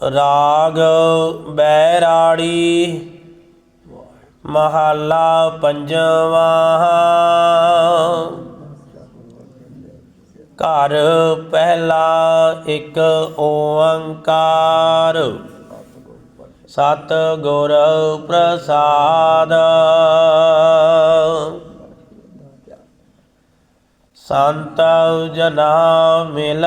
ਰਾਗ ਬੈਰਾੜੀ ਮਹੱਲਾ ਪੰਜਵਾਂ। ਘਰ ਪਹਿਲਾ ਇੱਕ ਓੰਕਾਰ ਸਤ ਗੁਰ ਪ੍ਰਸਾਦ। ਸੰਤ ਜਨਾ ਮਿਲ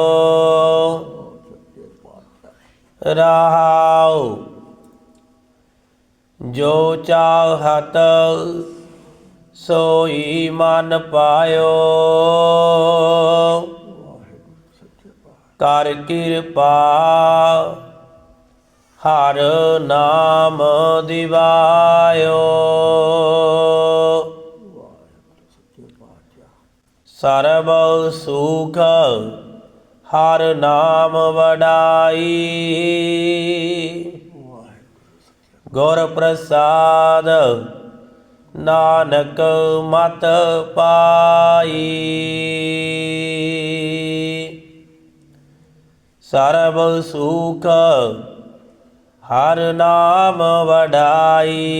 ਰਹਾਉ। ਜੋ ਚਾਹਤ ਸੋਈ ਮਨ ਪਾਇਓ। ਕਰ ਕਿਰਪਾ ਹਰ ਨਾਮ ਦਿਵਾਇਓ। ਸਰਬ ਸੁਖ ਹਰ ਨਾਮ ਵਡਾਈ। ਗੁਰ ਪ੍ਰਸਾਦ ਨਾਨਕ ਮਤ ਪਾਈ। ਸਰਬ ਸੁਖ ਹਰ ਨਾਮ ਵਡਾਈ।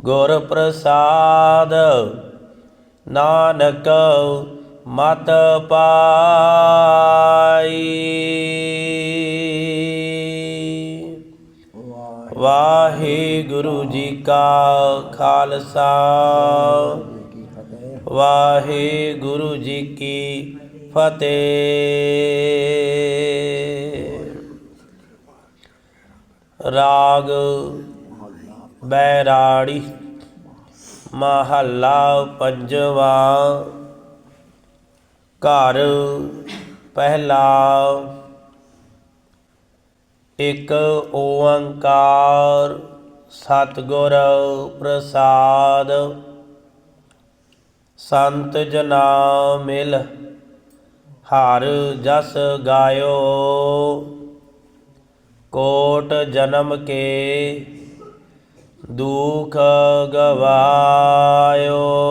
ਗੁਰ ਪ੍ਰਸਾਦ ਨਾਨਕ ਮਤ ਪਾਈ। ਵਾਹਿਗੁਰੂ ਜੀ ਕਾ ਖਾਲਸਾ। ਵਾਹਿਗੁਰੂ ਜੀ ਕੀ ਫਤਿਹ। ਰਾਗ ਬੈਰਾੜੀ ਮਹੱਲਾ ਪੰਜਵਾ। ਘਰ ਪਹਿਲਾ ਇੱਕ ਓੰਕਾਰ ਸਤਿਗੁਰ ਪ੍ਰਸਾਦ। ਸੰਤ ਜਨਾ ਮਿਲ ਹਰ ਜਸ ਗਾਇਓ। ਕੋਟ ਜਨਮ ਕੇ ਦੁਖ ਗਵਾਇਓ।